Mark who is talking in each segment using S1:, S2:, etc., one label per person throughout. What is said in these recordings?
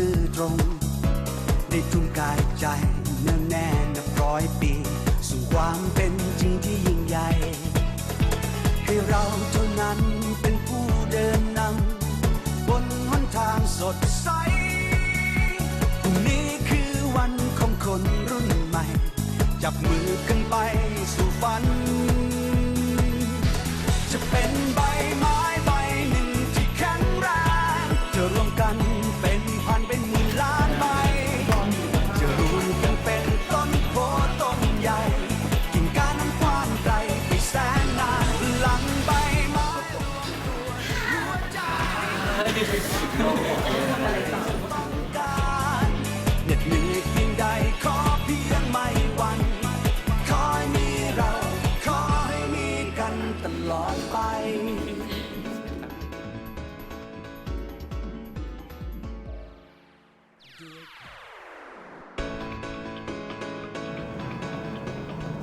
S1: ซื่อตรงได้ทุ่มกายใจเนื่องแน่นับร้อยปี สู่ความเป็นจริงที่ยิ่งใหญ่ให้เราเท่านั้นเป็นผู้เดินนำบนหนทางสดใสพรุ่งนี้คือวันของคนรุ่นใหม่ จับมือกันไปสู่ฝัน จะเป็นใบไม้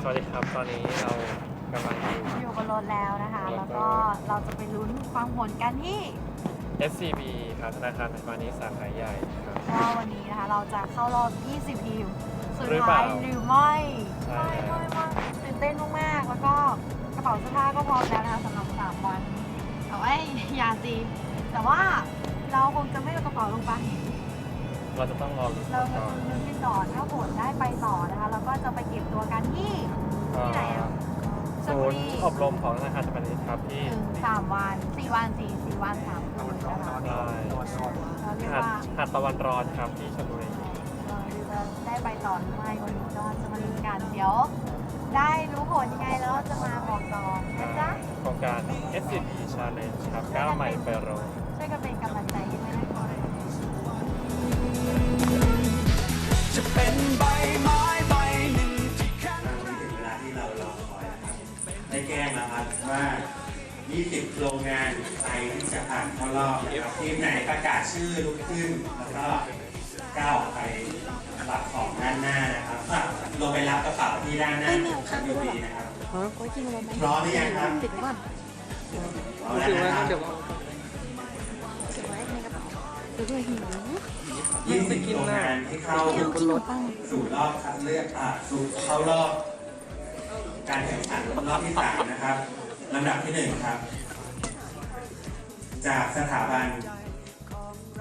S1: วัสดี
S2: ครับ ตอนนี้เรากำลังอยู่
S3: อยู่บนรถแล้วนะคะ แล้วก็เราจะไปลุ้นความผลกันที่
S2: SCB ครับธนาคารพาณิชย์สาขาใหญ่ครับ
S3: ว่าวันนี้นะคะ เราจะเข้ารอบ 20 ทีมสุด
S2: หรือเป
S3: ท้า
S2: ล่า
S3: ยหรือไม่
S2: ใช่
S3: ไม่ไม่ไม่ตื่นเต้นมากๆแล้วก็กระเป๋าเสื้อผ้าก็พร้อมแล้วนะคะสำหรับ3วันแต่ว่าอย่าสิแต่ว่าเราคงจะไม่เอากระเป๋าลงไป
S2: เราจะต้องรอลุ้น
S3: เราจะ
S2: ก่อน
S3: ลุ้นกันก่อนถ้าผลได้ไปต่อนะคะ เราก็จะไปเก็บตัวกันที่ ที่ไหนอะชล
S2: ศู
S3: บุ
S2: น
S3: รี
S2: ย์อบรมของธนาคารพาณิชย์ครับที่
S3: ถึงสามวันสี่วันสี่สี่วันสามคืนนะคะ
S2: ใช่
S3: เราเรียก
S2: หาด
S3: ว่า
S2: หาดตะวันร้อนครับที่ชลบุรี
S3: เราจะได้ไปต่อหรือไม่วันนี้ก็จะมาลุ้นกันเดี๋ยว ได้รู้ผลยังไงแล้วจะมาบอกต่อนะจ๊ะ
S2: โครงการ SCB Challenge ครับก้าวใหม่ไปโรง
S1: แจ้
S4: งแล้วครับว่า 20 โรงงานไทยที่จะผ่านเข้ารอบนะครับทีมไหนประกาศชื่อลุกขึ้น แล้วก็ก้าวออกไปรับของด้านหน้านะครับอะลงไปรับกระเป๋าที่ด้านหน้าของยูดีนะครับพร้อมหรือยังครับติดก่อนพร้อมแล้วนะครับยี่สิบโรงงานที่เข้าสู่รอบคัดเลือกอ่าสู่เข้ารอบ การแข่งขันรอบที่สามนะครับลำดับที่หนึ่งครับ จากสถาบัน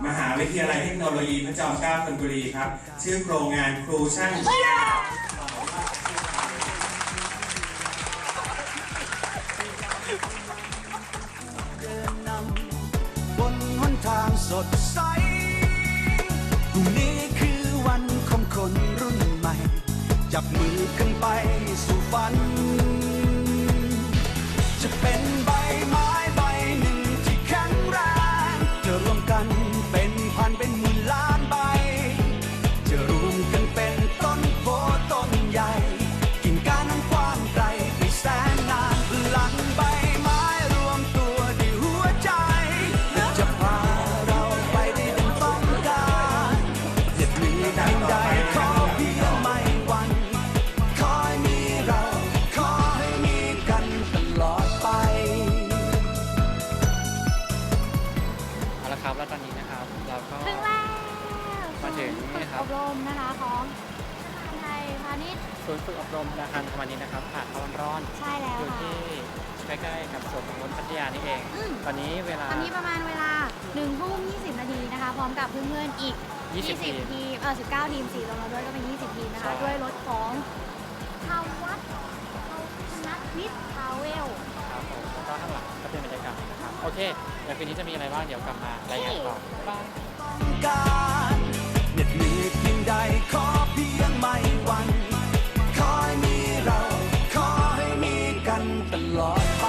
S4: มหาวิทยาลัยเทคโนโลยีพระจอมเกล้าธนบุรีครับ ชื่อโครงงานครูช่าง
S1: บนหนทางสดใสพรุ่งนี้คือวันของคนรุ่นใหม่ จับมือกันไปสู่ฝัน มา
S3: ถึง
S2: นี่ครับ
S3: อบรมนะคะของธนาไทยพาณิชย์
S2: ศูนย์ฝึกอบรมธนาคารพาณิชย์นะครับหาดตะวันร้อน
S3: ใช่แล้ว
S2: อยู่
S3: ค่ะ
S2: ที่ใกล้ๆกับสวนสนุนพัทยานี่เอง
S3: อืม
S2: ตอนนี้เวลา
S3: ตอนนี้ประมาณเวลา1ทุ่ม20 นาทีนะคะ พร้อมกับเพื่อนๆอีก
S2: 20ทีม
S3: ทีมเออ19 ทีมสี่ลงเราด้วยก็เป็น 20 ทีมนะคะ
S2: ใช่
S3: ด้วยรถของทาวัดทานัทวิทย์ทาเวล
S2: ครับผมแล้วก็ข้างหลังก็เป็นบรรยากาศนะครับ โอเคเดี๋ยวคืนนี้จะมีอะไรบ้างเดี๋ยวกลับมารายงานต่อบ๊ายบาย
S1: ต้องกา ตลอดไป